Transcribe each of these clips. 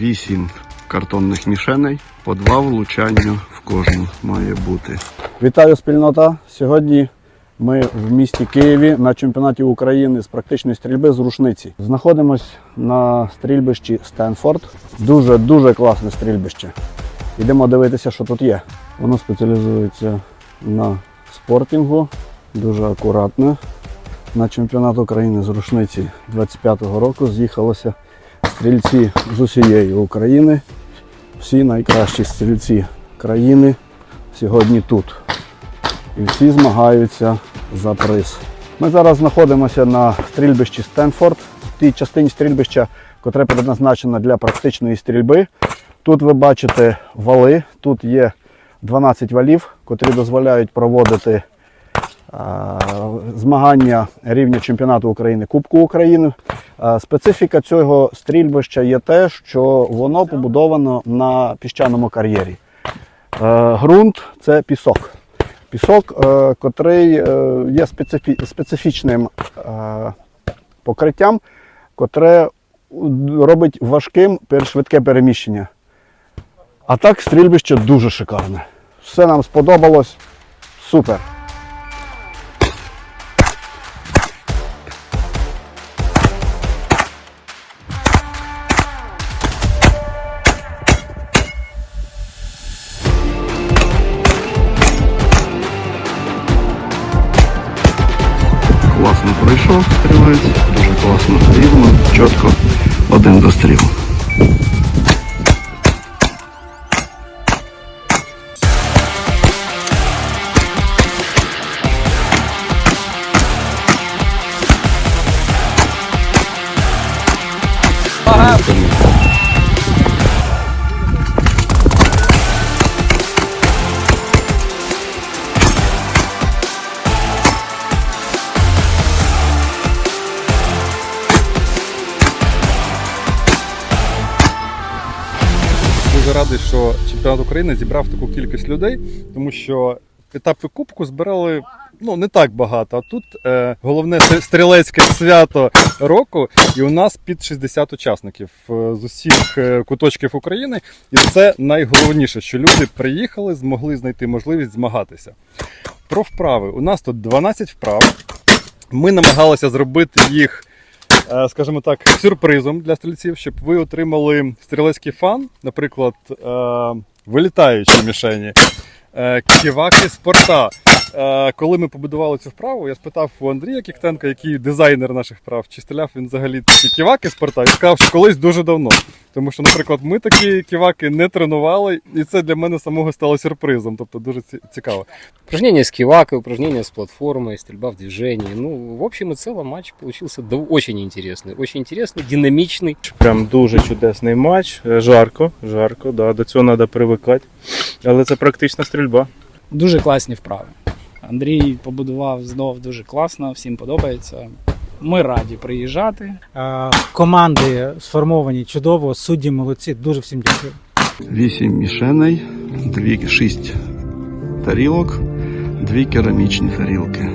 Вісім картонних мішеней, по два влучання в кожну має бути. Вітаю спільнота. Сьогодні ми в місті Києві на чемпіонаті України з практичної стрільби з рушниці. Знаходимось на стрільбищі Стенфорд. Дуже дуже класне стрільбище. Йдемо дивитися, що тут є. Воно спеціалізується на спортінгу, дуже акуратне. На чемпіонат України з рушниці 25-го року з'їхалося стрільці з усієї України. Всі найкращі стрільці країни сьогодні тут. І всі змагаються за приз. Ми зараз знаходимося на стрільбищі Стенфорд, в тій частині стрільбища, котре предназначена для практичної стрільби. Тут ви бачите вали, тут є 12 валів, котрі дозволяють проводити а, змагання рівня чемпіонату України Кубку України. Специфіка цього стрільбища є те, що воно побудовано на піщаному кар'єрі. Е, Ґрунт це пісок. Пісок, е, котрий е, є специфічним е, покриттям, котре робить важким швидке переміщення. А так стрільбище дуже шикарне. Все нам сподобалось. Супер. Один достріл. Дуже радий, що чемпіонат України зібрав таку кількість людей, тому що етапи кубку збирали ну не так багато. А тут е, головне стрілецьке свято року, і у нас під 60 учасників е, з усіх е, куточків України. І це найголовніше, що люди приїхали, змогли знайти можливість змагатися. Про вправи. У нас тут 12 вправ. Ми намагалися зробити їх скажімо так, сюрпризом для стрільців, щоб ви отримали стрілецький фан, наприклад, е, вилітаючі мішені, е, ківаки спорта. Е, Коли ми побудували цю вправу, я спитав у Андрія Кіктенка, який дизайнер наших вправ, чи стріляв він взагалі такі ківаки спорта, і сказав, що колись дуже давно. Тому що, наприклад, ми такі ківаки не тренували, і це для мене самого стало сюрпризом. Тобто дуже ці- цікаво. Упражнения с кивакой, упражнения с платформой, стрельба в движении. Ну, в общем и целом матч получился дов- очень интересный. Очень интересный, динамичный. Прям дуже чудесний матч. Е, Жарко, жарко, да, до цього треба привикати. Але це практична стрільба. Дуже класні вправи. Андрій побудував знов дуже класно, всім подобається. Ми раді приїжджати. Команди сформовані чудово, судді молодці, дуже всім дякую. Вісім мішеней, дві, шість тарілок, дві керамічні тарілки.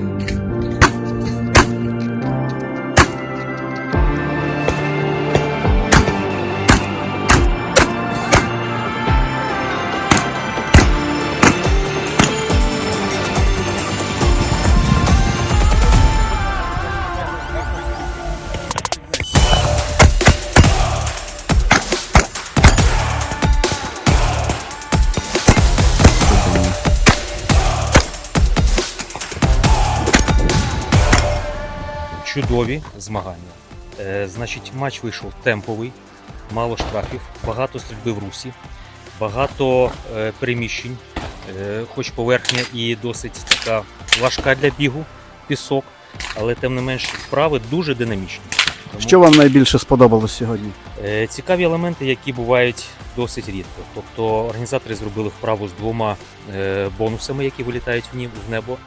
Чудові змагання. Е, значить, матч вийшов темповий, мало штрафів, багато стрільби в русі, багато е, переміщень, е, хоч поверхня і досить така важка для бігу, пісок, але тим не менш вправи дуже динамічні. Тому, Що вам найбільше сподобалось сьогодні? е, цікаві елементи, які бувають досить рідко. Тобто організатори зробили вправу з двома е, бонусами, які вилітають в в небо.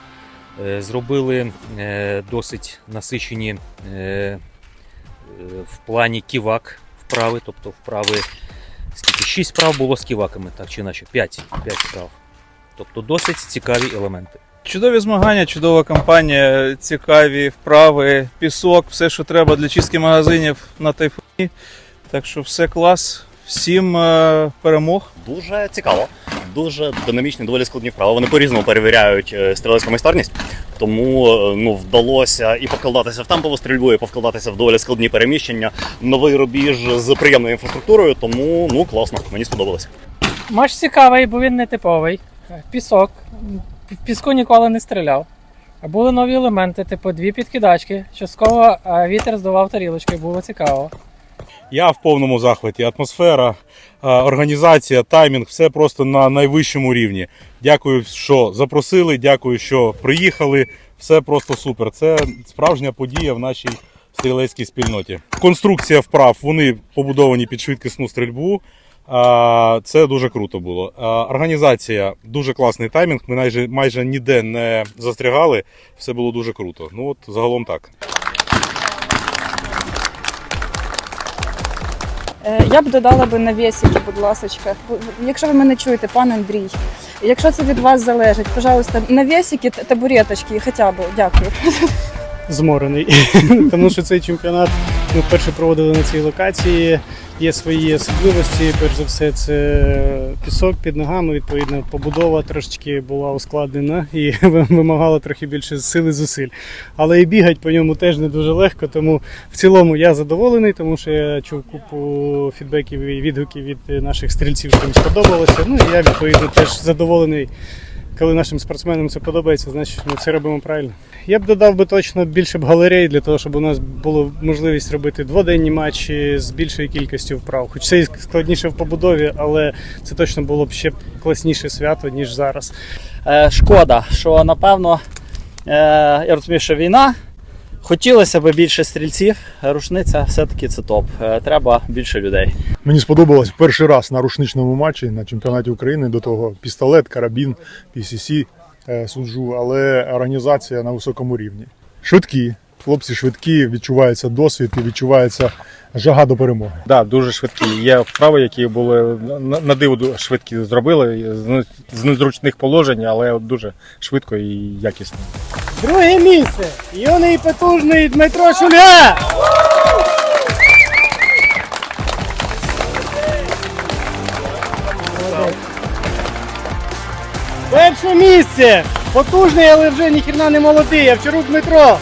Е, Зробили е, досить насичені е, в плані ківак вправи, тобто вправи скільки? 6 вправ було з ківаками, так чи іначе, 5, 5 вправ. Тобто досить цікаві елементи. Чудові змагання, чудова кампанія, цікаві вправи, пісок, все, що треба для чистки магазинів на тайфуні. Так що все клас. всім перемог. Дуже цікаво, дуже динамічні, доволі складні вправи. Вони по-різному перевіряють е, стрілецьку майстерність. Тому е, ну, вдалося і повкладатися в темпову стрільбу, і повкладатися в доволі складні переміщення. Новий рубіж з приємною інфраструктурою, тому ну класно, мені сподобалося. Матч цікавий, бо він не типовий. Пісок. В піску ніколи не стріляв. Були нові елементи, типу дві підкидачки. Частково вітер здував тарілочки, було цікаво. Я в повному захваті. Атмосфера, е, організація, таймінг все просто на найвищому рівні. Дякую, що запросили, дякую, що приїхали. Все просто супер. Це справжня подія в нашій стрілецькій спільноті. Конструкція вправ вони побудовані під швидкісну стрільбу. Це дуже круто було. Організація дуже класний таймінг. Ми майже майже ніде не застрягали. Все було дуже круто. Ну от загалом так. Я б додала би навісики, будь ласка. Якщо ви мене чуєте, пан Андрій, якщо це від вас залежить, пожалуйста, навісики, та- табуреточки, хоча б, дякую. Зморений, тому що цей чемпіонат ми вперше проводили на цій локації. Є свої особливості. Перш за все, це пісок під ногами. Відповідно, побудова трошечки була ускладнена і вимагала трохи більше сили зусиль. Але і бігати по ньому теж не дуже легко. Тому в цілому я задоволений, тому що я чув купу фідбеків і відгуків від наших стрільців, що їм сподобалося. Ну і я відповідно теж задоволений. Коли нашим спортсменам це подобається, значить ми це робимо правильно. Я б додав би точно більше б галерей для того, щоб у нас було можливість робити дводенні матчі з більшою кількістю вправ. Хоч це і складніше в побудові, але це точно було б ще класніше свято, ніж зараз. Е, шкода, що напевно, е, я розумію, що війна. Хотілося б більше стрільців. Рушниця все-таки це топ. Е, треба більше людей. Мені сподобалось перший раз на рушничному матчі на чемпіонаті України. До того пістолет, карабін, PCC е, суджу, але організація на високому рівні. Швидкі. Хлопці швидкі, відчувається досвід і відчувається жага до перемоги. Да, дуже швидкі. Є вправи, які були на, диво швидкі зробили з, з незручних положень, але дуже швидко і якісно. Друге місце. Юний і потужний Дмитро Шульга. Перше місце. Потужний, але вже ніхрена не молодий. Явчарук Дмитро.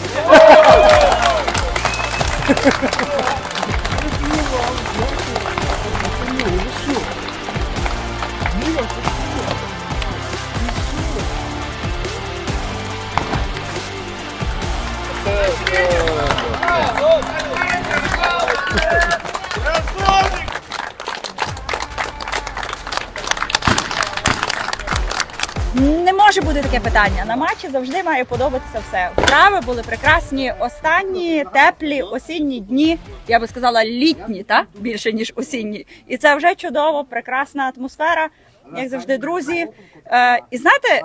Може бути таке питання. На матчі завжди має подобатися все. Вправи були прекрасні. Останні теплі осінні дні. Я би сказала, літні, та більше ніж осінні. І це вже чудово, прекрасна атмосфера. Як завжди, друзі. Е, і знаєте,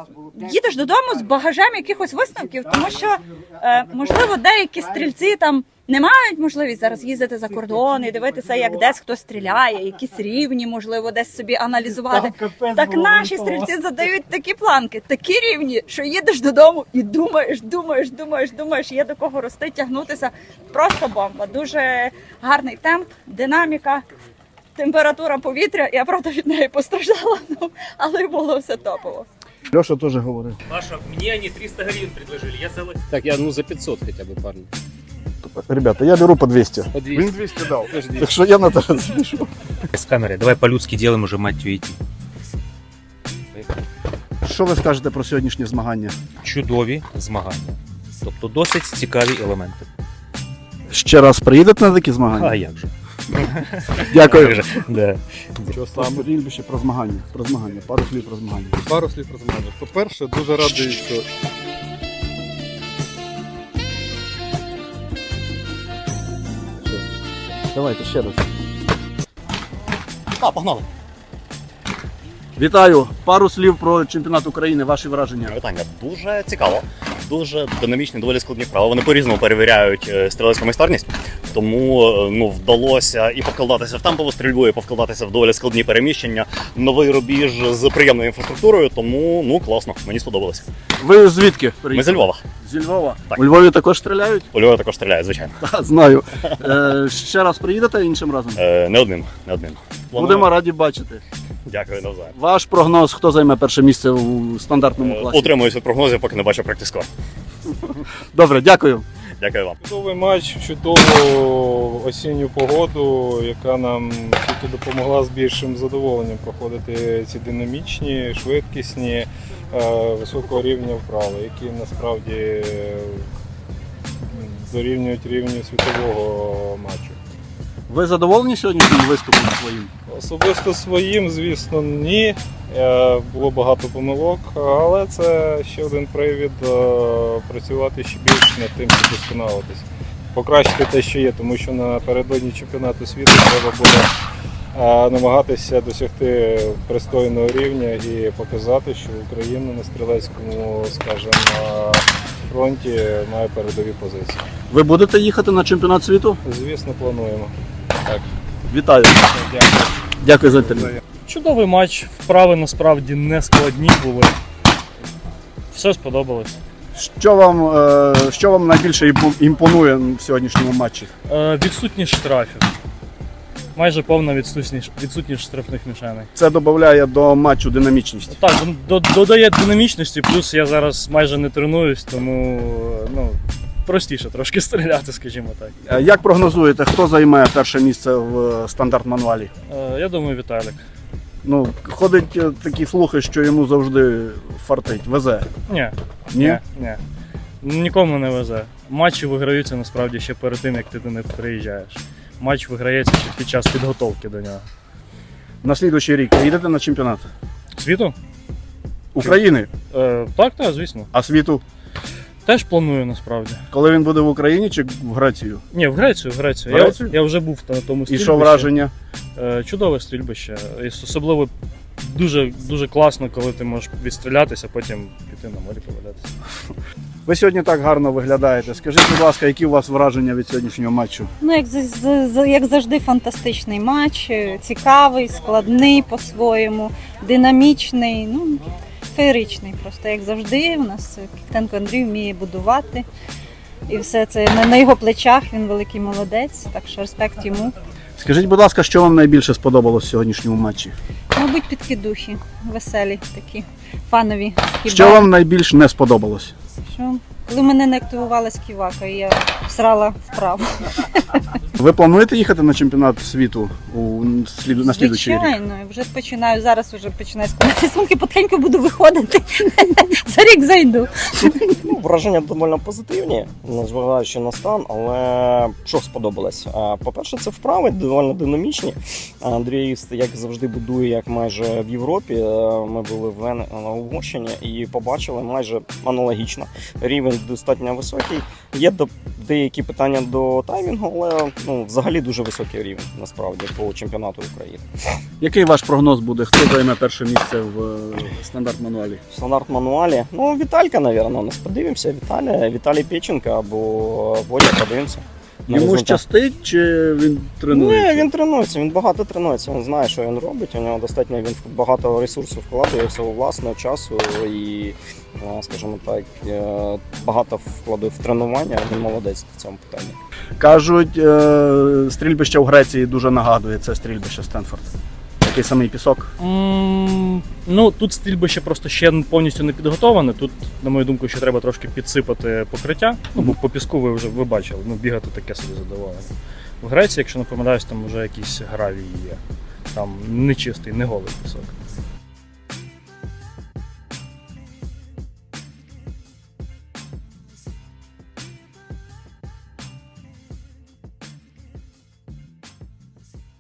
їдеш додому з багажем якихось висновків, тому що е, можливо деякі стрільці там не мають можливість зараз їздити за кордон і дивитися, як десь хтось стріляє, якісь рівні, можливо, десь собі аналізувати. Так наші стрільці задають такі планки, такі рівні, що їдеш додому і думаєш, думаєш, думаєш, думаєш, є до кого рости, тягнутися. Просто бомба. Дуже гарний темп, динаміка, температура повітря. Я правда від неї постраждала, ну, але було все топово. Льоша теж говорив. Маша, мне они 300 гривен предложили, я согласен. Так, я ну за 500 хотя бы, парни. Ребята, я беру по 200. По 200. Він 200 дав. Так що я на те запишу. С камерой, давай по-людски делаем уже, мать идти. Що ви скажете про сьогоднішнє змагання? Чудові змагання. Тобто досить цікаві елементи. Ще раз приїдете на такі змагання? А як же? Дякую. Да. Що саме? стрільбище, про змагання. Про змагання. Пару слів про змагання. Пару слів про змагання. По-перше, дуже радий, що Давайте ще раз. А, погнали. Вітаю! Пару слів про чемпіонат України. Ваші враження. Вітання. Дуже цікаво, дуже динамічні, доволі складні вправи. Вони по-різному перевіряють е, стрілецьку майстерність. Тому е, ну, вдалося і повкладатися в темпову стрільбу, і повкладатися в доволі складні переміщення. Новий рубіж з приємною інфраструктурою, тому ну класно, мені сподобалося. Ви звідки? Ми зі Львова. Зі Львова. Так. У Львові також стріляють? У Львові також стріляють, звичайно. Та, знаю. Е, ще раз приїдете іншим разом? Е, не одним, не одним. Будемо раді бачити. Дякую навзаєм. Ваш прогноз, хто займе перше місце у стандартному класі? Утримуюсь від прогнозів, поки не бачу практискор. Добре, дякую. Дякую вам. Чудовий матч, чудову осінню погоду, яка нам тільки допомогла з більшим задоволенням проходити ці динамічні, швидкісні, е, високого рівня вправи, які насправді е, дорівнюють рівню світового матчу. Ви задоволені сьогоднішнім виступом своїм? Особисто своїм, звісно, ні. Е, Було багато помилок, але це ще один привід е, працювати ще більше над тим, щоб досконалитись. Покращити те, що є, тому що напередодні чемпіонату світу треба було е, намагатися досягти пристойного рівня і показати, що Україна на стрілецькому, скажімо, фронті має передові позиції. Ви будете їхати на чемпіонат світу? Звісно, плануємо. Так. Вітаю. Дякую. Дякую за інтерв'ю. Чудовий матч, вправи насправді не складні були. Все сподобалось. Що вам, е, що вам найбільше імпонує в сьогоднішньому матчі? Е, відсутність штрафів. Майже повна відсутність, відсутність штрафних мішеней. Це додає до матчу динамічність. Так, до- до- додає динамічності, плюс я зараз майже не тренуюсь, тому ну, простіше трошки стріляти, скажімо так. Е, Як прогнозуєте, хто займе перше місце в е, стандарт мануалі? Е, я думаю, Віталік. Ну, ходять е, такі слухи, що йому завжди фартить, везе. Ні. Ні? Ні. Нікому не везе. Матчі виграються насправді ще перед тим, як ти до них приїжджаєш. Матч виграється ще під час підготовки до нього. На слідуючий рік їдете на чемпіонат Світу? України, Е, так, так, звісно. а світу, Теж планую насправді. коли він буде в Україні чи в Грецію? Ні, в Грецію, в Грецію. В Грецію? Я, я вже був на тому І стрільбищі. що враження? Е, чудове стрільбище. І особливо дуже, дуже класно, коли ти можеш відстрілятися, потім піти на морі повалятися. Ви сьогодні так гарно виглядаєте. Скажіть, будь ласка, які у вас враження від сьогоднішнього матчу? Ну, як, з- з- з- як завжди, фантастичний матч, е, цікавий, складний по-своєму, динамічний, ну, феєричний просто, як завжди. У нас Кіктенко Андрій вміє будувати. І все це на, на його плечах, він великий молодець, так що респект йому. Скажіть, будь ласка, що вам найбільше сподобалось в сьогоднішньому матчі? Мабуть, підкидухи, веселі такі, фанові. такі Що вам найбільш не сподобалось? Що? Коли мене не активувала сківака, і я всрала вправо. Ви плануєте їхати на чемпіонат світу у слід... на слідуючий рік? Звичайно, вже починаю, зараз вже починаю складати сумки, потихеньку буду виходити. За рік зайду. Ну, враження доволі позитивні, незважаючи на стан, але що сподобалось? По-перше, це вправи доволі динамічні. Андрій, як завжди, будує, як майже в Європі. Е, Ми були в Вен... на Угорщині і побачили майже аналогічно. Рівень достатньо високий. Є до- деякі питання до таймінгу, але ну, взагалі дуже високий рівень насправді по чемпіонату України. Який ваш прогноз буде? Хто займе перше місце в е, стандарт мануалі? В стандарт мануалі. Ну, Віталька, мабуть, нас подивимося. Віталій, Віталій Печенко або Водя, подивимося. Йому щастить чи він тренується? Ні, він тренується, він багато тренується, він знає, що він робить. У нього достатньо він багато ресурсів вкладає свого власного часу і, е, скажімо так, е, багато вкладає в тренування. Він молодець в цьому питанні. Кажуть, е, стрільбище в Греції дуже нагадує це стрільбище Стенфорд. Такий самий пісок. Mm, Ну, тут стрільбище просто ще повністю не підготоване. Тут, на мою думку, ще треба трошки підсипати покриття. Ну, бо по піску ви вже ви бачили, ну бігати таке собі задоволення. В Греції, якщо не помиляюсь, там вже якісь гравії є. Там нечистий, не голий пісок.